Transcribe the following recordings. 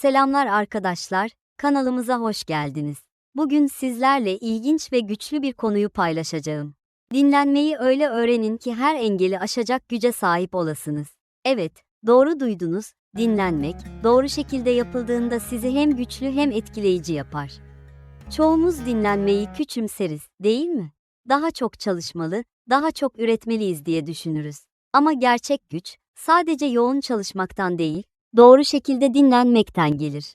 Selamlar arkadaşlar, kanalımıza hoş geldiniz. Bugün sizlerle ilginç ve güçlü bir konuyu paylaşacağım. Dinlenmeyi öyle öğrenin ki her engeli aşacak güce sahip olasınız. Evet, doğru duydunuz, dinlenmek, doğru şekilde yapıldığında sizi hem güçlü hem etkileyici yapar. Çoğumuz dinlenmeyi küçümseriz, değil mi? Daha çok çalışmalı, daha çok üretmeliyiz diye düşünürüz. Ama gerçek güç, sadece yoğun çalışmaktan değil, doğru şekilde dinlenmekten gelir.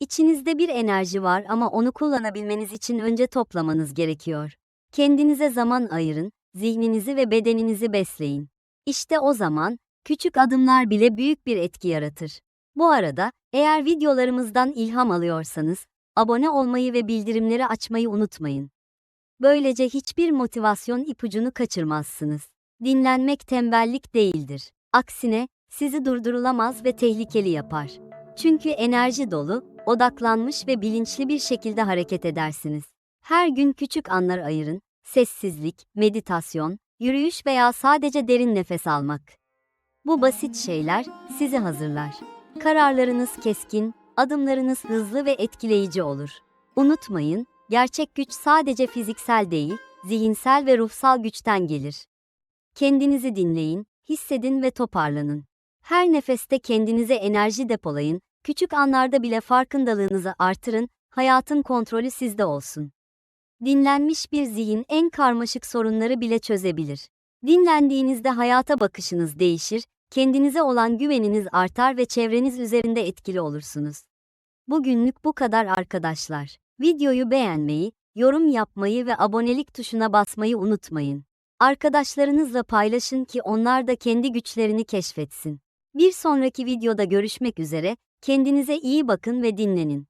İçinizde bir enerji var ama onu kullanabilmeniz için önce toplamanız gerekiyor. Kendinize zaman ayırın, zihninizi ve bedeninizi besleyin. İşte o zaman, küçük adımlar bile büyük bir etki yaratır. Bu arada, eğer videolarımızdan ilham alıyorsanız, abone olmayı ve bildirimleri açmayı unutmayın. Böylece hiçbir motivasyon ipucunu kaçırmazsınız. Dinlenmek tembellik değildir. Aksine, sizi durdurulamaz ve tehlikeli yapar. Çünkü enerji dolu, odaklanmış ve bilinçli bir şekilde hareket edersiniz. Her gün küçük anlar ayırın, sessizlik, meditasyon, yürüyüş veya sadece derin nefes almak. Bu basit şeyler sizi hazırlar. Kararlarınız keskin, adımlarınız hızlı ve etkileyici olur. Unutmayın, gerçek güç sadece fiziksel değil, zihinsel ve ruhsal güçten gelir. Kendinizi dinleyin, hissedin ve toparlanın. Her nefeste kendinize enerji depolayın, küçük anlarda bile farkındalığınızı artırın, hayatın kontrolü sizde olsun. Dinlenmiş bir zihin en karmaşık sorunları bile çözebilir. Dinlendiğinizde hayata bakışınız değişir, kendinize olan güveniniz artar ve çevreniz üzerinde etkili olursunuz. Bugünlük bu kadar arkadaşlar. Videoyu beğenmeyi, yorum yapmayı ve abonelik tuşuna basmayı unutmayın. Arkadaşlarınızla paylaşın ki onlar da kendi güçlerini keşfetsin. Bir sonraki videoda görüşmek üzere, kendinize iyi bakın ve dinlenin.